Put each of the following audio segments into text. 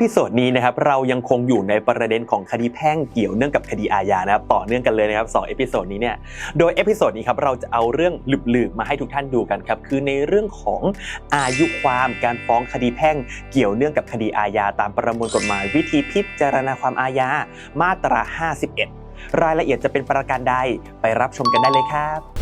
พิโซดนี้นะครับเรายังคงอยู่ในประเด็นของคดีแพ่งเกี่ยวเนื่องกับคดีอาญานะครับต่อเนื่องกันเลยนะครับสองเอพิโซดนี้เนี่ยโดยเอพิโซดนี้ครับเราจะเอาเรื่องหลืบๆมาให้ทุกท่านดูกันครับคือในเรื่องของอายุความการฟ้องคดีแพ่งเกี่ยวเนื่องกับคดีอาญาตามประมวลกฎหมายวิธีพิจารณาความอาญามาตรา 51 รายละเอียดจะเป็นประการใดไปรับชมกันได้เลยครับ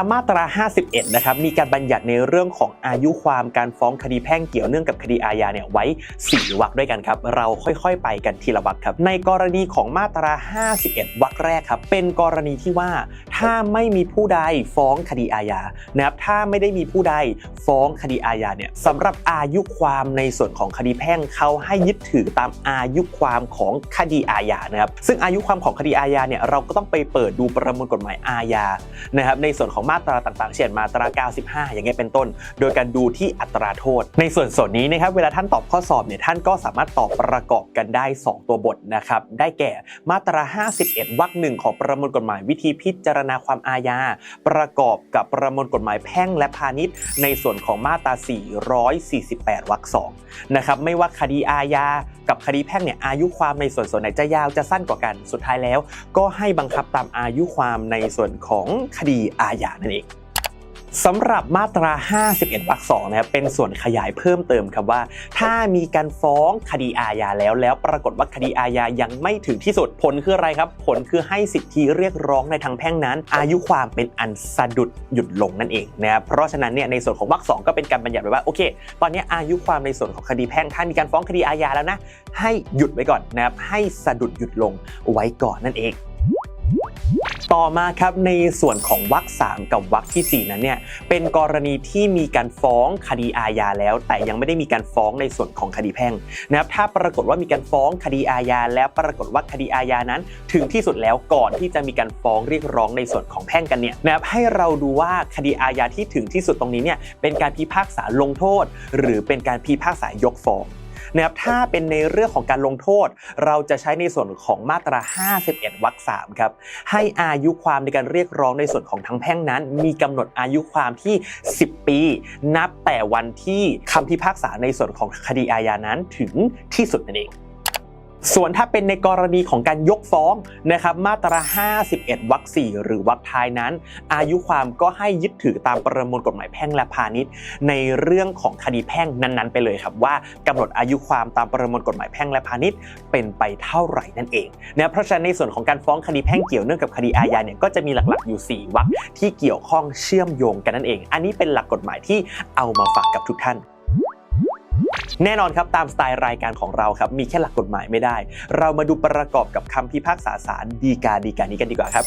ามมาตรา 51 นะครับ มีการบัญญัติในเรื่องของอายุความการฟ้องคดีแพ่งเกี่ยวเนื่องกับคดีอาญาเนี่ยไว้ 4วรรคด้วยกันครับ เราค่อยๆ ไปกันทีละวรรคครับ ในกรณีของมาตรา 51 วรรคแรกครับ เป็นกรณีที่ว่าถ้าไม่มีผู้ใดฟ้องคดีอาญา นะครับ ถ้าไม่ได้มีผู้ใดฟ้องคดีอาญาเนี่ยสำหรับอายุความในส่วนของคดีแพ่งเขาให้ยึดถือตามอายุความของคดีอาญา นะครับ ซึ่งอายุความของคดีอาญาเนี่ย เราก็ต้องไปเปิดดูประมวลกฎหมายอาญา นะครับ ในส่วนของมาตราต่างๆ เช่นมาตรา 95 อย่างเงี้ยเป็นต้น โดยการดูที่อัตราโทษ ในส่วนส่วนนี้นะครับเวลาท่านตอบข้อสอบเนี่ยท่านก็สามารถตอบประกอบกันได้ 2 ตัวบทนะครับได้แก่มาตรา 51 วรรคหนึ่งของประมวลกฎหมายวิธีพิจารณาความอาญา ประกอบกับประมวลกฎหมายแพ่งและพาณิชย์ ในส่วนของมาตรา 448 วรรคสองนะครับไม่ว่าคดีอาญากับคดีแพ่งเนี่ยอายุความในส่วนส่วนไหนจะยาวจะสั้นกว่ากันสุดท้ายแล้ว ก็ให้บังคับตามอายุความในส่วนของคดีอาญานั่นเองสำหรับมาตรา 51วรรคสองนะครับเป็นส่วนขยายเพิ่มเติมครับว่า ถ้ามีการฟ้องคดีอาญาแล้วแล้วปรากฏว่าคดีอาญายังไม่ถึงที่สุดผลคืออะไรครับ ผลคือให้สิทธิเรียกร้องในทางแพ่งนั้น อายุความเป็นอันสะดุดหยุดลงนั่นเองนะครับเพราะฉะนั้นเนี่ยในส่วนของวรรคสองก็เป็นการบัญญัติไว้ว่าโอเค ตอนนี้อายุความในส่วนของคดีแพ่งถ้ามีการฟ้องคดีอาญาแล้วนะให้หยุดไว้ก่อนนะครับให้สะดุดหยุดลงไว้ก่อนนั่นเอง ต่อมาครับในส่วนของวรรคสามกับวรรคทีสี่ 4 นั้นเนี่ยเป็นกรณีที่มีการฟ้องคดีอาญาแล้ว แต่ยังไม่ได้มีการฟ้องในส่วนของคดีแพ่งนะครับถ้าปรากฏว่ามีการฟ้องคดีอาญาแล้วปรากฏว่าคดีอาญานั้น ถึงที่สุดแล้วก่อนที่จะมีการฟ้องเรียกร้องในส่วนของแพ่งกันเนี่ยนะครับให้เราดูว่าคดีอาญาที่ถึงที่สุดตรงนี้เนี่ยเป็นการพิพากษาลงโทษ หรือเป็นการพิพากษายกฟ้อง นะครับถ้าเป็นในเรื่องของการลงโทษ เราจะใช้ในส่วนของมาตรา 51วรรค3ครับให้อายุความในการเรียกร้องในส่วนของทางแพ่งนั้น มีกำหนดอายุความที่ 10 ปี นับแต่วันที่คำพิพากษาในส่วนของคดีอาญานั้นถึงที่สุดนั่นเอง ส่วนถ้าเป็นในกรณีของการยกฟ้องนะครับมาตรา 51 วรรค 4 หรือวรรคท้ายนั้น อายุความก็ให้ยึดถือตามประมวลกฎหมายแพ่งและพาณิชย์ ในเรื่องของคดีแพ่งนั้นๆ ไปเลยครับว่ากำหนดอายุความตามประมวลกฎหมายแพ่งและพาณิชย์เป็นไปเท่าไหร่นั่นเองนะเพราะฉะนั้นในส่วนของการฟ้องคดีแพ่งเกี่ยวเนื่องกับคดีอาญาเนี่ยก็จะมีหลักๆอยู่ 4วรรคที่เกี่ยวข้องเชื่อมโยงกันนั่นเอง อันนี้เป็นหลักกฎหมายที่เอามาฝากกับทุกท่าน แน่นอนครับตามสไตล์รายการของเราครับมีแค่หลักกฎหมายไม่ได้ เรามาดูประกอบกับคำพิพากษาศาลดีกาดีกานี้กันดีกว่าครับ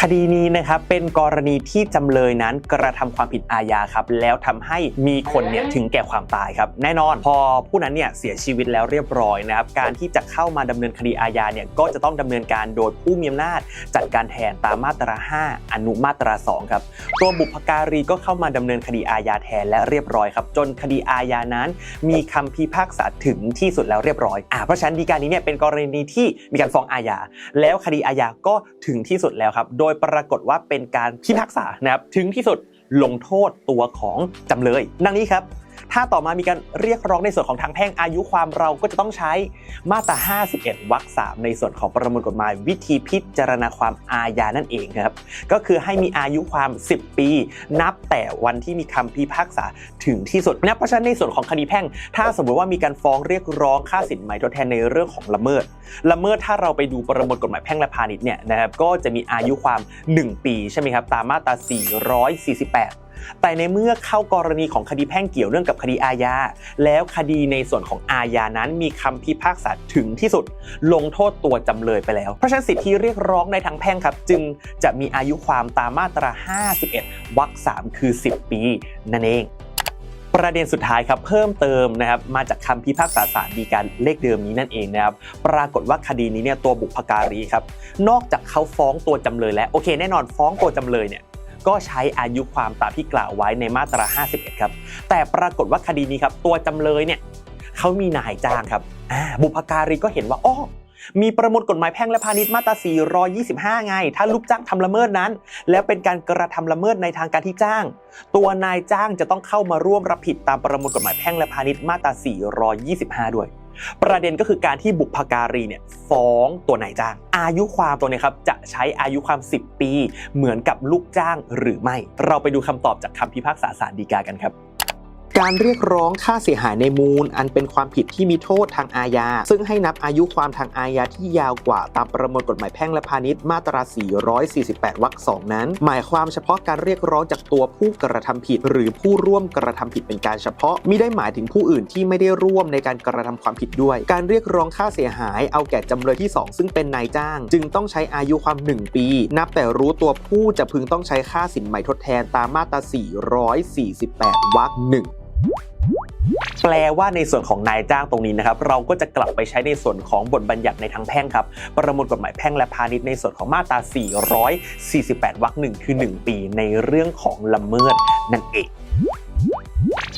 คดีนี้นะครับเป็นกรณีที่จำเลยนั้นกระทำความผิดอาญาครับแล้วทำให้มีคนเนี่ยถึงแก่ความตายครับแน่นอนพอผู้นั้นเนี่ยเสียชีวิตแล้วเรียบร้อยนะครับการที่จะเข้ามาดำเนินคดีอาญาเนี่ยก็จะต้องดำเนินการโดยผู้มีอำนาจจัดการแทนตามมาตรา 5 อนุมาตรา 2 ครับ ตัวบุพการีก็เข้ามาดำเนินคดีอาญาแทนและเรียบร้อยครับจนคดีอาญานั้น มีคำพิพากษาถึงที่สุดแล้วเรียบร้อยอ่าเพราะฉะนั้นดีการนี้เนี่ยเป็นกรณีที่มีการฟ้องอาญาแล้วคดีอาญาก็ถึงที่สุดแล้วครับโดยปรากฏว่าเป็นการพิพากษานะครับถึงที่สุดลงโทษตัวของจำเลย ดังนี้ครับ ถ้าต่อมามีการเรียกร้องในส่วนของทางแพ่งอายุความเราก็จะต้องใช้มาตรา 51 วรรค 3 ในส่วนของประมวลกฎหมายวิธีพิจารณาความอาญานั่นเองครับ ก็คือให้มีอายุความ 10 ปี นับแต่วันที่มีคำพิพากษาถึงที่สุดนะเพราะฉะนั้นในส่วนของคดีแพ่ง ถ้าสมมติว่ามีการฟ้องเรียกร้องค่าสินไหมทดแทนในเรื่องของละเมิด ละเมิดถ้าเราไปดูประมวลกฎหมายแพ่งและพาณิชย์เนี่ยนะครับก็จะมีอายุความ 1 ปีใช่ไหมครับตามมาตรา 448 แต่ในเมื่อเข้ากรณีของคดีแพ่งเกี่ยวเนื่องกับคดีอาญา แล้วคดีในส่วนของอาญานั้นมีคำพิพากษาถึงที่สุด ลงโทษตัวจำเลยไปแล้ว เพราะฉะนั้นสิทธิเรียกร้องในทางแพ่งครับ จึงจะมีอายุความตามมาตรา 51วรรค3คือ 10 ปีนั่นเองประเด็นสุดท้ายครับเพิ่มเติมนะครับมาจากคำพิพากษาศาลฎีกาเลขเดิมนี้นั่นเองนะครับปรากฏว่าคดีนี้เนี่ยตัวบุพการีครับนอกจากเขาฟ้องตัวจำเลยแล้วโอเค แน่นอนฟ้องตัวจำเลยเนี่ย ก็ใช้อายุความตามที่กล่าวไว้ในมาตรา 51 ครับ แต่ปรากฏว่าคดีนี้ครับ ตัวจำเลยเนี่ยเขามีนายจ้างครับบุพการีก็เห็นว่าอ้อมีประมวลกฎหมายแพ่งและพาณิชย์มาตรา 425 ไง ถ้าลูกจ้างทำละเมิดนั้น แล้วเป็นการกระทำละเมิดในทางการที่จ้าง ตัวนายจ้างจะต้องเข้ามาร่วมรับผิดตามประมวลกฎหมายแพ่งและพาณิชย์มาตรา 425 ด้วย ประเด็นก็คือการที่บุพการีเนี่ยฟ้องตัวนายจ้าง อายุความตัวเนี้ครับจะใช้อายุความ 10 ปี เหมือนกับลูกจ้างหรือไม่ เราไปดูคำตอบจากคำพิพากษาศาลฎีกากันครับ การเรียกร้องค่าเสียหายในมูล อันเป็นความผิดที่มีโทษทางอาญา ซึ่งให้นับอายุความทางอาญาที่ยาวกว่าตามประมวลกฎหมายแพ่งและพาณิชย์มาตรา 448 วรรคสองนั้น หมายความเฉพาะการเรียกร้องจากตัวผู้กระทำผิด หรือผู้ร่วมกระทำผิดเป็นการเฉพาะมิได้หมายถึงผู้อื่นที่ไม่ได้ร่วมในการกระทำความผิดด้วย การเรียกร้องค่าเสียหายเอาแก่จำเลยที่ 2 ซึ่งเป็นนายจ้าง จึงต้องใช้อายุความ 1 ปี นับแต่รู้ตัวผู้จะพึงต้องใช้ค่าสินใหม่ทดแทนตามมาตรา 448 วรรคหนึ่ง แปลว่าในส่วนของนายจ้างตรงนี้นะครับ เราก็จะกลับไปใช้ในส่วนของบทบัญญัติในทางแพ่งครับ ประมวลกฎหมายแพ่งและพาณิชย์ในส่วนของมาตรา 448 วรรคหนึ่งคือ 1 ปีในเรื่องของละเมิดนั่นเอง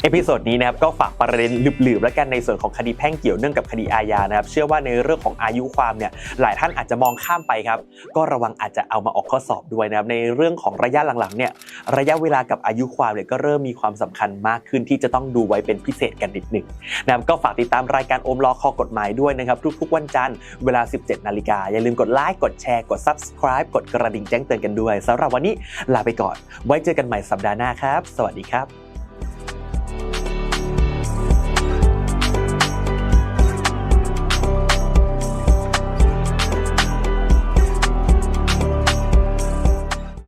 เอพิโซดนี้นะครับก็ฝากประเด็นลืบๆ แล้วกันในส่วนของคดีแพ่งเกี่ยวเนื่องกับคดีอาญานะครับเชื่อว่าในเรื่องของอายุความเนี่ยหลายท่านอาจจะมองข้ามไปครับ ก็ระวังอาจจะเอามาออกข้อสอบด้วยนะครับในเรื่องของระยะหลังๆเนี่ยระยะเวลากับอายุความเนี่ยก็เริ่มมีความสำคัญมากขึ้นที่จะต้องดูไว้เป็นพิเศษกันนิดหนึ่งนะครับก็ฝากติดตามรายการโอมรอคอกฎหมายด้วยนะครับทุกๆ วันจันทร์เวลา 17 นาฬิกาอย่าลืมกดไลค์กดแชร์กด subscribe กดกระดิ่งแจ้งเตือนกันด้วยสำหรับวันนี้ลาไปก่อน ไว้เจอกันใหม่สัปดาห์หน้าครับ สวัสดีครับ